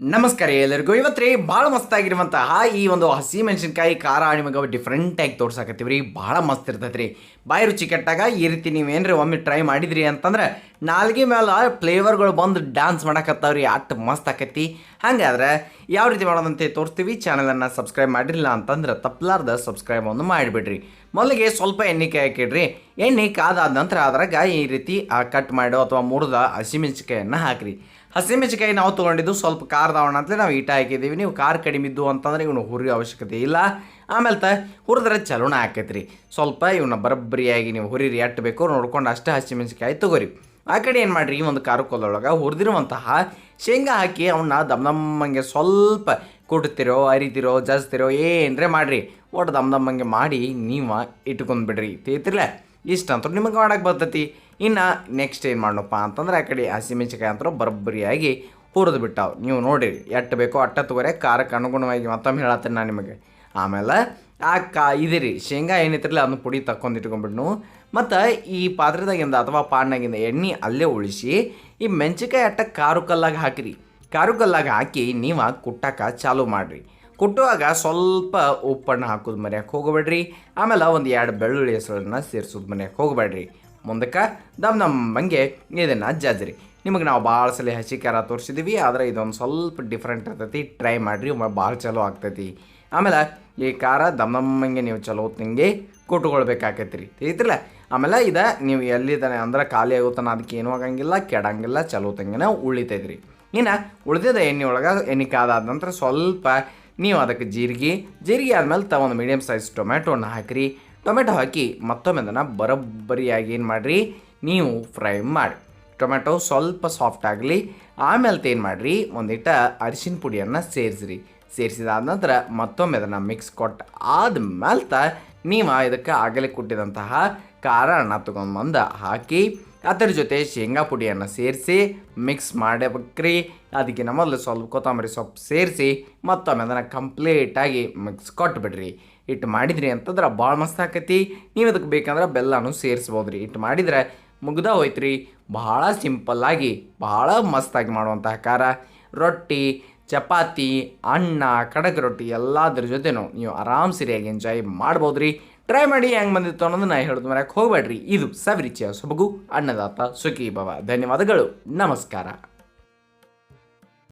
ನಮಸ್ಕಾರ ಎಲ್ಲರಿಗೂ. ಇವತ್ತು ಭಾಳ ಮಸ್ತಾಗಿರುವಂತಹ ಈ ಒಂದು ಹಸಿ ಮೆಣಸಿನ್ಕಾಯಿ ಖಾರ ನಿಮಗೆ ಡಿಫ್ರೆಂಟಾಗಿ ತೋರ್ಸಾಕತ್ತೀವಿ ರೀ ಭಾಳ ಮಸ್ತ್ ಇರ್ತೈತೆ ರೀ ಬಾಯಿ ರುಚಿ ಕೆಟ್ಟಾಗ ಈ ರೀತಿ ನೀವೇನ್ರಿ ಒಮ್ಮೆ ಟ್ರೈ ಮಾಡಿದ್ರಿ ಅಂತಂದ್ರೆ ನಾಲ್ಗೆ ಮೇಲೆ ಫ್ಲೇವರ್ಗಳು ಬಂದು ಡ್ಯಾನ್ಸ್ ಮಾಡಕತ್ತಾವ್ರಿ. ಅಷ್ಟು ಮಸ್ತ್ ಆಕೈತಿ ಹಾಗಾದ್ರೆ ಯಾವ ರೀತಿ ಮಾಡೋದಂತೆ ತೋರಿಸ್ತೀವಿ. ಚಾನಲನ್ನು ಸಬ್ಸ್ಕ್ರೈಬ್ ಮಾಡಿರಲಿಲ್ಲ ಅಂತಂದ್ರೆ ತಪ್ಪಲಾರ್ದ ಸಬ್ಸ್ಕ್ರೈಬ್ ಒಂದು ಮಾಡಿಬಿಡ್ರಿ. ಮೊದಲಿಗೆ ಸ್ವಲ್ಪ ಎಣ್ಣೆ ಕಾಯಿಕಿಡ್ರಿ ಎಣ್ಣೆ ಕಾದಾದ ನಂತರ ಅದ್ರಾಗ ಈ ರೀತಿ ಕಟ್ ಮಾಡೋ ಅಥವಾ ಮುರಿದ ಹಸಿಮೆಣಸಿಕಾಯನ್ನು ಹಾಕ್ರಿ. ಹಸಿಮೆಣಸಿಕಾಯಿ ನಾವು ತೊಗೊಂಡಿದ್ದು ಸ್ವಲ್ಪ ಖಾರದವಣ ಅಂತಲೇ ನಾವು ಈಟ ಹಾಕಿದ್ದೀವಿ. ನೀವು ಖಾರ ಕಡಿಮೆ ಇದ್ದು ಅಂತಂದರೆ ಇವನು ಹುರಿ ಅವಶ್ಯಕತೆ ಇಲ್ಲ. ಆಮೇಲೆ ತ ಹುರಿದ್ರೆ ಚಲೋಣ ಆಕೈತ್ರಿ. ಸ್ವಲ್ಪ ಇವನ್ನ ಬರಬ್ಬರಿಯಾಗಿ ನೀವು ಹುರಿರಿ ಎಟ್ಟು ಬೇಕು ನೋಡ್ಕೊಂಡು ಅಷ್ಟೇ ಹಸಿಮೆಣಸಿಕಾಯಿ ತೊಗೋರಿ. ಆ ಕಡೆ ಏನು ಮಾಡಿರಿ, ಈ ಒಂದು ಕೊಲ್ಲೊಳಗೆ ಹುರಿದಿರುವಂತಹ ಶೇಂಗಾ ಹಾಕಿ ಅವನ್ನ ದಮ್ ದಮ್ಮಂಗೆ ಸ್ವಲ್ಪ ಕುಟ್ತಿರೋ, ಅರಿತಿರೋ ಜಸ್ತಿರೋ ಏನರೇ ಮಾಡಿರಿ. ಒಟ್ಟು ದಮ್ ದಮ್ಮಂಗೆ ಮಾಡಿ ನೀವು ಇಟ್ಕೊಂಡ್ಬಿಡ್ರಿ. ತೇತಿರ್ಲ ಇಷ್ಟ ಅಂತ ನಿಮಗೆ ಮಾಡಕ್ಕೆ ಬರ್ತೈತಿ. ಇನ್ನು ನೆಕ್ಸ್ಟ್ ಏನು ಮಾಡೋಣಪ್ಪ ಅಂತಂದ್ರೆ ಆ ಕಡೆ ಹಸಿಮೆಣಸಿಕಾಯಿ ಅಂತ ಬರಬ್ಬರಿಯಾಗಿ ಹುರಿದು ಬಿಟ್ಟಾವೆ. ನೀವು ನೋಡಿರಿ ಎಟ್ಟು ಬೇಕೋ ಅಟ್ಟ ತಗೋರೆ, ಖಾರಕ್ಕೆ ಅನುಗುಣವಾಗಿ ಮತ್ತೊಮ್ಮೆ ಹೇಳತ್ತೀನಿ ನಾನು ನಿಮಗೆ. ಆಮೇಲೆ ಆ ಕಾ, ಇದಿರಿ, ಶೇಂಗಾ ಏನಿತ್ತಿರಲಿಲ್ಲ ಅದನ್ನ ಪುಡಿ ತಕ್ಕೊಂಡು ಇಟ್ಕೊಂಡ್ಬಿಟ್ಟು ಮತ್ತು ಈ ಪಾತ್ರದಾಗಿಂದ ಅಥವಾ ಪಾಡ್ನಾಗಿಂದ ಎಣ್ಣೆ ಅಲ್ಲೇ ಉಳಿಸಿ, ಈ ಮೆಣಸಿಕಾಯಿ ಅಟ್ಟ ಕಾರು ಕಲ್ಲಾಗ ಹಾಕಿರಿ. ಕಾರು ಕಲ್ಲಾಗ ಹಾಕಿ ನೀವು ಕುಟ್ಟಕ್ಕೆ ಚಾಲು ಮಾಡಿರಿ. ಕುಟ್ಟುವಾಗ ಸ್ವಲ್ಪ ಉಪ್ಪನ್ನು ಹಾಕೋದು ಮನೆಯಕ್ಕೆ ಹೋಗಬೇಡ್ರಿ. ಆಮೇಲೆ ಒಂದು ಎರಡು ಬೆಳ್ಳುಳ್ಳಿ ಹೆಸರನ್ನ ಸೇರಿಸೋದು ಮನೆಯಕ್ಕೆ ಹೋಗಬೇಡ್ರಿ. ಮುಂದಕ್ಕೆ ದಮ್ ನಮ್ಮಂಗೆ ಇದನ್ನು ಜಜ್ರಿ. ನಿಮಗೆ ನಾವು ಭಾಳ ಸಲ ಹಸಿ ಖಾರ ಆದರೆ ಇದೊಂದು ಸ್ವಲ್ಪ ಡಿಫ್ರೆಂಟ್ ಇರ್ತೈತಿ. ಟ್ರೈ ಮಾಡಿರಿ ಭಾಳ ಚಲೋ ಆಗ್ತೈತಿ. ಆಮೇಲೆ ಈ ಖಾರ ದಮ್ ನಮ್ಮಂಗೆ ನೀವು ಚಲೋ ತಿಂಗೆ ಕೊಟ್ಟುಕೊಳ್ಬೇಕಾಕೈತಿ ರೀ ತಿಳಿತಿಲ್ಲ ಆಮೇಲೆ ಇದು ನೀವು ಎಲ್ಲಿದ್ದಾನೆ ಅಂದ್ರೆ ಖಾಲಿ ಆಗುತ್ತಾನೆ ಅದಕ್ಕೆ ಏನೂ ಆಗಂಗಿಲ್ಲ, ಕೆಡಂಗಿಲ್ಲ, ಚಲೋ ಉಳಿತೈತೆ ರೀ ಇನ್ನು ಉಳ್ದಿದ ಎಣ್ಣೆ ಒಳಗೆ ಎಣ್ಣೆ ಕಾದಾದ ನಂತರ ಸ್ವಲ್ಪ ನೀವು ಅದಕ್ಕೆ ಜೀರಿಗೆ ಜೀರಿಗೆ ಆದಮೇಲೆ ತ ಒಂದು ಮೀಡಿಯಮ್ ಸೈಜ್ ಟೊಮ್ಯಾಟೋನ ಹಾಕಿರಿ. ಟೊಮೆಟೊ ಹಾಕಿ ಮತ್ತೊಮ್ಮೆ ಅದನ್ನು ಬರೋಬ್ಬರಿಯಾಗಿ ಏನು ಮಾಡಿರಿ? ನೀವು ಫ್ರೈ ಮಾಡಿ. ಟೊಮೆಟೊ ಸ್ವಲ್ಪ ಸಾಫ್ಟ್ ಆಗಲಿ, ಆಮೇಲೆ ಏನು ಮಾಡಿರಿ? ಒಂದಿಟ್ಟ ಅರಿಶಿನ ಪುಡಿಯನ್ನು ಸೇರಿಸ್ರಿ. ಸೇರಿಸಿದಾದ ನಂತರ ಮತ್ತೊಮ್ಮೆ ಅದನ್ನು ಮಿಕ್ಸ್ ಕೊಟ್ಟು ಆದಮೇಲೆ ತ ನೀವು ಇದಕ್ಕೆ ಆಗಲೇ ಕೊಟ್ಟಿದಂತಹ ಅಣ್ಣ ತೊಗೊಂಡು ಬಂದು ಹಾಕಿ ಅದರ ಜೊತೆ ಶೇಂಗಾ ಪುಡಿಯನ್ನು ಸೇರಿಸಿ ಮಿಕ್ಸ್ ಮಾಡಬೇಕ್ರಿ. ಅದಕ್ಕಿಂತ ಮೊದಲು ಸ್ವಲ್ಪ ಕೊತ್ತಂಬರಿ ಸೊಪ್ಪು ಸೇರಿಸಿ ಮತ್ತೊಮ್ಮೆ ಅದನ್ನು ಕಂಪ್ಲೀಟಾಗಿ ಮಿಕ್ಸ್ ಕೊಟ್ಬಿಡ್ರಿ. ಇಟ್ಟು ಮಾಡಿದ್ರಿ ಅಂತಂದ್ರೆ ಭಾಳ ಮಸ್ತ್ ಆಕೈತಿ. ನೀವು ಅದಕ್ಕೆ ಬೇಕಂದ್ರೆ ಬೆಲ್ಲನೂ ಸೇರಿಸ್ಬೋದು ರೀ ಇಟ್ಟು ಮಾಡಿದ್ರೆ ಮುಗ್ದ ಹೋಯ್ತು ರೀ ಭಾಳ ಸಿಂಪಲ್ಲಾಗಿ ಭಾಳ ಮಸ್ತಾಗಿ ಮಾಡುವಂತಹ ಖಾರ. ರೊಟ್ಟಿ ಚಪಾತಿ, ಅನ್ನ ಕಡಕ್ ರೊಟ್ಟಿ ಎಲ್ಲದ್ರ ಜೊತೆನೂ ನೀವು ಆರಾಮ್ ಸರಿಯಾಗಿ ಎಂಜಾಯ್ ಮಾಡ್ಬೋದು ರೀ. ಟ್ರೈ ಮಾಡಿ ಹೆಂಗೆ ಬಂದಿತ್ತು ಅನ್ನೋದು ನಾ ಹೇಳೋದು ಮರ್ಯಾಕೆ ಹೋಗಬೇಡ್ರಿ. ಇದು ಸವಿರುಚಿಯ ಸೊಬಗು, ಅನ್ನದಾತ ಸುಖಿ ಭವ ಧನ್ಯವಾದಗಳು. ನಮಸ್ಕಾರ.